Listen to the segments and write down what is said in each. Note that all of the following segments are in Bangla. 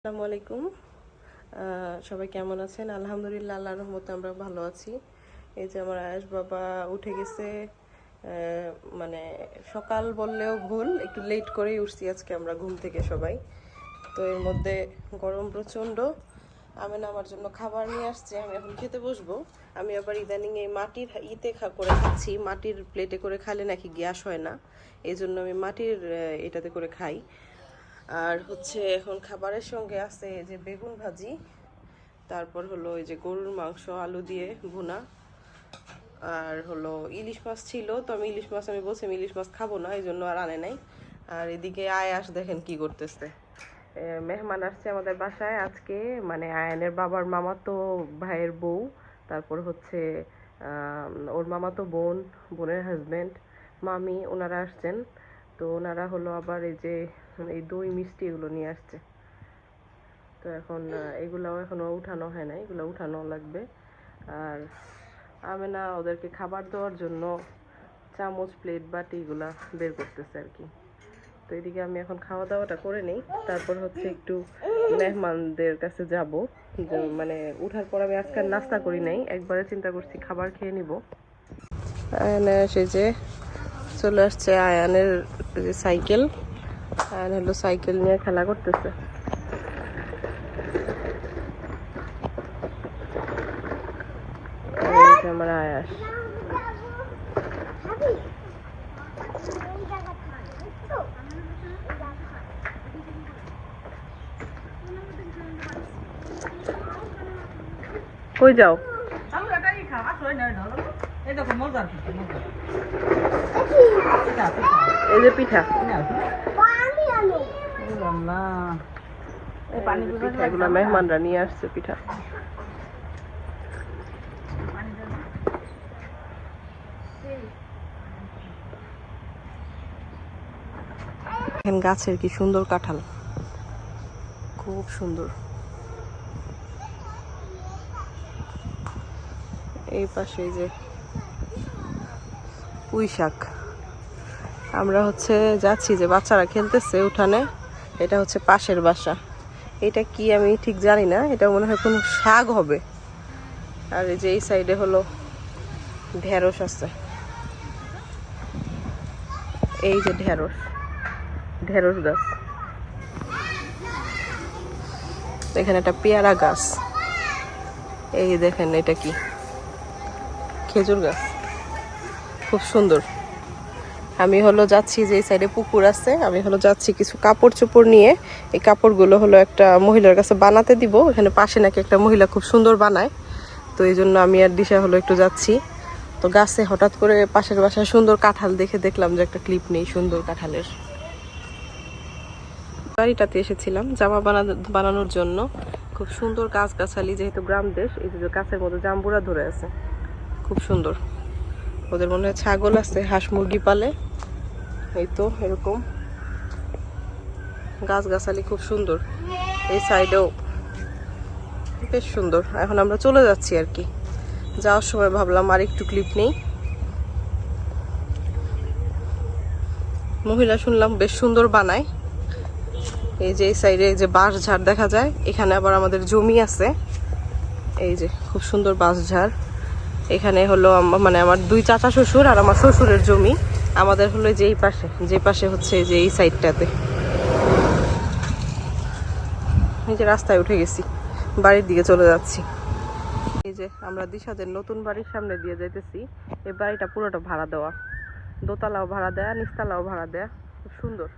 আসসালামু আলাইকুম। সবাই কেমন আছেন? আলহামদুলিল্লাহ আল্লাহ রহমতে আমরা ভালো আছি। এই যে আমার আয়েশ বাবা উঠে গেছে মানে সকাল বললেও ভুল, একটু লেট করেই উঠছি আজকে আমরা ঘুম থেকে সবাই। তো এর মধ্যে গরম প্রচণ্ড। আমি না আমার জন্য খাবার নিয়ে আসছে, আমি এখন খেতে বসবো। আমি আবার ইদানিং এই মাটির ইতে করে খাচ্ছি, মাটির প্লেটে করে খালে নাকি গ্যাস হয় না। এই জন্য আমি মাটির এটাতে করে খাই। আর হচ্ছে এখন খাবারের সঙ্গে আছে যে বেগুন ভাজি, তারপর হলো এই যে গরুর মাংস, আলু দিয়ে ভুনা, আর হলো ইলিশ মাছ ছিল, তো আমি ইলিশ মাছ, আমি বলছি ইলিশ মাছ খাব না, এই জন্য আর আনে নাই। আর এদিকে আয়াস দেখেন কি করতেছে। মেহমান আসছে আমাদের বাসায় আজকে মানে আয়ানের বাবার মামা তো ভাইয়ের বউ, তারপর হচ্ছে ওর মামা তো বোন, বোনের হাজবেন্ড মামি, ওনারা আসছেন। তো ওনারা হলো আবার এই যে, এই দই মিষ্টি এগুলো নিয়ে আসছে। তো এখন এগুলাও এখনও উঠানো হয় না এগুলো উঠানো লাগবে। আর আমি না ওদেরকে খাবার দেওয়ার জন্য চামচ প্লেট বাটি এগুলা বের করতেছে আর কি। তো এদিকে আমি এখন খাওয়া দাওয়াটা করে নিই, তারপর হচ্ছে একটু মেহমানদের কাছে যাব। মানে উঠার পর আমি আজকাল নাস্তা করি নাই, একবারে চিন্তা করছি খাবার খেয়ে নিব। আয়ানে সে যে চলে আসছে আয়ানের যে সাইকেল। আয়ান হলো সাইকেল নিয়ে খেলা করতেছে। আমার আয়াস। কই যাও? আমরা এটাই খাও আসলে নয় না এই দেখো, মজার মজার। এই যে পিঠা। মেহমানরা নিয়ে আসছে পিঠা। দেখেন গাছের কি সুন্দর কাঁঠাল। খুব সুন্দর। এই পাশে যে পুঁই শাক। আমরা হচ্ছে যাচ্ছি যে বাচ্চারা খেলতেছে উঠানে। এটা হচ্ছে পাশের বাসা। এটা কি আমি ঠিক জানি না, এটা মনে হয় কোনো শাক হবে। আর এই যে এই সাইডে হলো ঢেঁড়স আছে। এই যে ঢেঁড়স ঢেঁড়স গাছ। এখানে একটা পেয়ারা গাছ। এই দেখেন এটা কি? খেজুর গাছ। খুব সুন্দর। আমি হলো যাচ্ছি যে সাইডে পুকুর আছে, আমি হলো যাচ্ছি কিছু কাপড় চোপড় নিয়ে। এই কাপড়গুলো হলো একটা মহিলার কাছে বানাতে দিব, এখানে পাশে নাকি একটা মহিলা খুব সুন্দর বানায়। তো এই জন্য আমি আর দিশা হলো একটু যাচ্ছি। তো গাছে হঠাৎ করে পাশের বাসায় সুন্দর কাঁঠাল দেখে দেখলাম যে একটা ক্লিপ নেই সুন্দর কাঁঠালের। বাড়িটাতে এসেছিলাম জামা বানানো বানানোর জন্য। খুব সুন্দর গাছগাছালি যেহেতু গ্রাম দেশ, এই যে গাছের মতো জাম্বুরা ধরে আছে। খুব সুন্দর। ওদের মনে হয় ছাগল আছে, হাঁস মুরগি পালে। এই তো এরকম গাছগাছালি খুব সুন্দর। এই সাইডেও বেশ সুন্দর। এখন আমরা চলে যাচ্ছি আর কি। যাওয়ার সময় ভাবলাম আর একটু ক্লিপ নেই। মহিলা শুনলাম বেশ সুন্দর বানায়। এই যে এই সাইডে যে বাঁশ ঝাড় দেখা যায়। এখানে আবার আমাদের জমি আছে। এই যে খুব সুন্দর বাঁশ ঝাড়। এখানে হলো মানে আমার দুই চাচা শ্বশুর আর আমার শ্বশুরের জমি। আমাদের হলো যে এই পাশে যে পাশে হচ্ছে যে এই সাইডটাতে এই যে রাস্তায় উঠে গেছি, বাড়ির দিকে চলে যাচ্ছি। এই যে আমরা দিশাদের নতুন বাড়ির সামনে দিয়ে যাইতেছি, এই বাড়িটা পুরোটা ভাড়া দেওয়া। দোতলাও ভাড়া দেয়া, নিচতলাও ভাড়া দেয়া, খুব সুন্দর।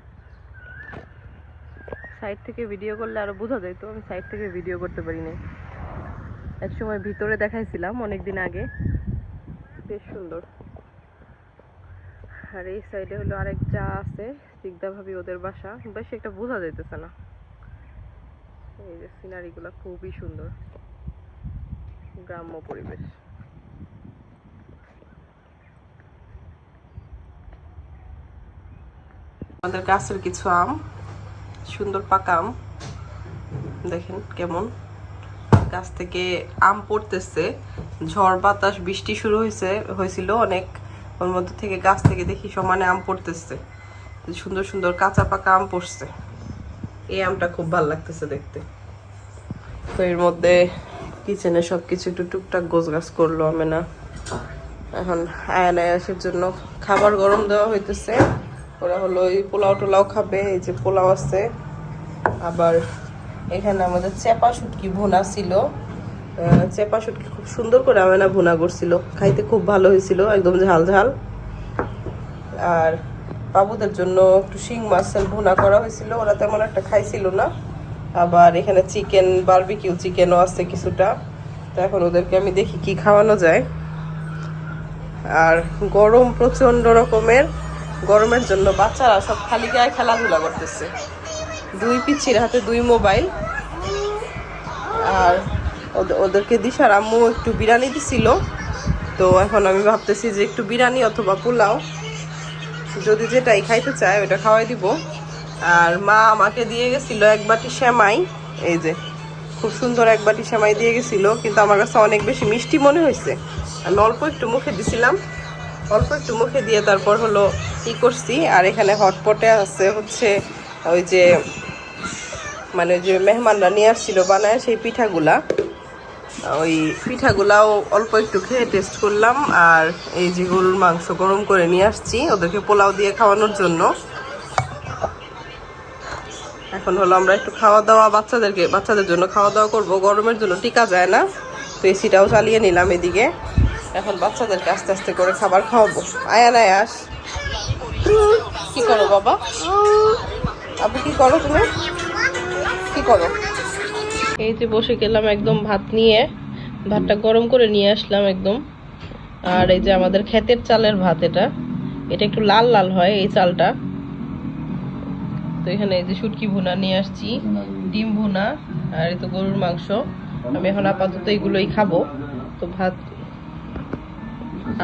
সাইড থেকে ভিডিও করলে আরও বোঝা যেত আমি সাইড থেকে ভিডিও করতে পারি নাই। এক সময় ভিতরে দেখাইছিলাম অনেকদিন আগে, বেশ সুন্দর। আর এই সাইডে হলো আরেক যা আছে সিগদা ভাবি ওদের বাসা। বেশ একটা বোঝা যাইতেছে না। এই যে সিনারি গুলা খুবই সুন্দর। গ্রাম্য পরিবেশ। আমাদের গাছের কিছু আম, সুন্দর পাকা আম। দেখেন কেমন। গাছ থেকে আম পড়তেছে। ঝড় বাতাস, বৃষ্টি শুরু হয়েছে হয়েছিল অনেক। ওর মধ্যে থেকে গাছ থেকে দেখি সমানে আম পড়তেছে। সুন্দর সুন্দর কাঁচা পাকা আম পড়ছে। এই আমটা খুব ভালো লাগতেছে দেখতে। তো এর মধ্যে কিচেনে সব কিছু একটু টুকটাক গোছ গাছ করল আমি না এখন আয়ান আয়াসের জন্য খাবার গরম দেওয়া হইতেছে। ওরা হলো ওই পোলাও টোলাও খাবে, এই যে পোলাও আছে। আবার এখানে আমাদের চেপা শুটকি ভুনা ছিল। চেপা শুটকি খুব সুন্দর করে আমেনা ভুনা করছিল। খাইতে খুব ভালো হয়েছিল, একদম ঝাল ঝাল। আর বাবুদের জন্য একটু শিং মাছের ভুনা করা হয়েছিল, ওরা তেমন একটা খাইছিল না। আবার এখানে চিকেন বার্বিকিউ চিকেনও আছে কিছুটা। তো এখন ওদেরকে আমি দেখি কি খাওয়ানো যায়। আর গরম প্রচণ্ড রকমের, গরমের জন্য বাচ্চারা সব খালি গায়ে খেলাধুলা করতেছে। দুই পিচ্ছির হাতে দুই মোবাইল। আর ওদের- ওদেরকে দিশার আম্মু একটু বিরিয়ানি দিছিল। তো এখন আমি ভাবতেছি যে একটু বিরিয়ানি অথবা পোলাও। যদি যেটাই খাইতে চায় ওটা খাওয়াই দিব। আর মা আমাকে দিয়ে গেছিল এক বাটি সেমাই। এই যে, খুব সুন্দর এক বাটি সেমাই দিয়ে গেছিল, কিন্তু আমার কাছে অনেক বেশি মিষ্টি মনে হয়েছে। আমি অল্প একটু মুখে দিছিলাম। অল্প একটু মুখে দিয়ে তারপর হলো ই করছি। আর এখানে হটপটে আছে হচ্ছে ওই যে মানে যে মেহমানরা নিয়ে আসছিল বানায় সেই পিঠাগুলা। ওই পিঠাগুলাও অল্প একটু খেয়ে টেস্ট করলাম আর এই যে গরুর মাংস গরম করে নিয়ে আসছি ওদেরকে পোলাও দিয়ে খাওয়ানোর জন্য। এখন হলো আমরা একটু খাওয়া দাওয়া বাচ্চাদেরকে বাচ্চাদের জন্য খাওয়া দাওয়া করব। গরমের জন্য টিকা যায় না তো এসিটাও চালিয়ে নিলাম এদিকে। এখন বাচ্চাদেরকে আস্তে আস্তে করে খাবার খাওয়াবো। আয়া না আস। কি করো বাবা? আপনি কি করো তুমি? কি করো? এই যে বসে গেলাম একদম ভাত নিয়ে। ভাতটা গরম করে নিয়ে আসলাম একদম। আর এই যে আমাদের ক্ষেতের চালের ভাত এটা। এটা একটু লাল লাল হয় এই চালটা। তো এখানে এই যে শুটকি ভুনা নিয়ে আসছি। ডিম ভুনা আর এই তো গরুর মাংস। আমি এখন আপাতত এগুলোই খাব। তো ভাত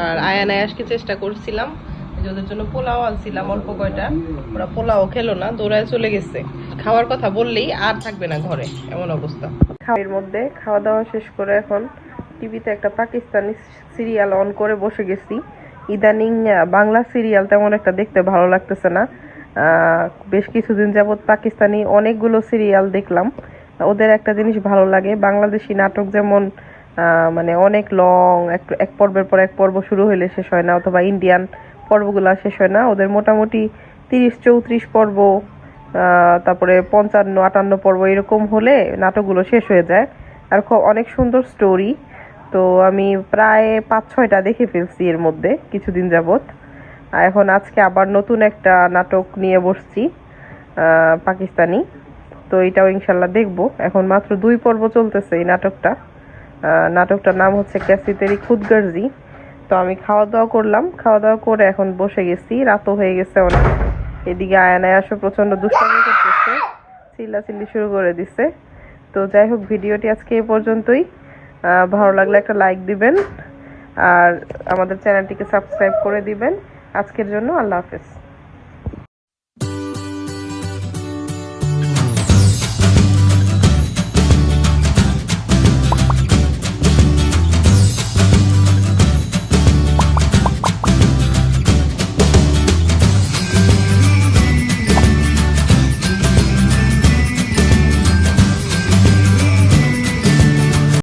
আর আয়ান আয়াসকে চেষ্টা করছিলাম। ওদের জন্য পোলাও আনছিলাম অল্প কয়টা। ওরা পোলাও খেলো না, দৌড়ায় চলে গেছে। খাওয়ার কথা বললেই আর থাকবে না ঘরে, এমন অবস্থা। খাওয়ার মধ্যে খাওয়া দাওয়া শেষ করে এখন টিভিতে একটা পাকিস্তানি সিরিয়াল অন করে বসে গেছি। ইদানিং বাংলা সিরিয়াল তেমন একটা দেখতে ভালো লাগতেছে না। বেশ কিছুদিন যাবৎ পাকিস্তানি অনেকগুলো সিরিয়াল দেখলাম। ওদের একটা জিনিস ভালো লাগে, বাংলাদেশি নাটক যেমন মানে অনেক লং এক পর্বের পর এক পর্ব শুরু হইলে শেষ হয় না, অথবা ইন্ডিয়ান পর্বগুলো শেষ হয় না। ওদের মোটামুটি তিরিশ, চৌত্রিশ পর্ব তারপরে পঞ্চান্ন, আটান্ন পর্ব এরকম হলে নাটকগুলো শেষ হয়ে যায়। আর খুব অনেক সুন্দর স্টোরি তো আমি প্রায় পাঁচ, ছয়টা দেখে ফেলছি এর মধ্যে, কিছুদিন আর এখন আজকে আবার নতুন একটা নাটক নিয়ে বসছি পাকিস্তানি। তো এটাও ইনশাল্লাহ দেখব। এখন মাত্র দুই পর্ব চলতেছে এই নাটকটা। নাটকটার নাম হচ্ছে ক্যাসিতেরি খুদগার্জি। তো আমি খাওয়া দাওয়া করলাম। খাওয়া দাওয়া করে এখন বসে গেছি। রাতও হয়ে গেছে অনেক। এদিকে আয়নায় আসো, প্রচণ্ড দুষ্টামি করতেছে। চিল্লাচিল্লি শুরু করে দিছে। তো যাই হোক, ভিডিওটি আজকে এ পর্যন্তই। ভালো লাগলে একটা লাইক দিবেন। আর আমাদের চ্যানেলটিকে সাবস্ক্রাইব করে দিবেন। আজকের জন্য আল্লাহ হাফেজ।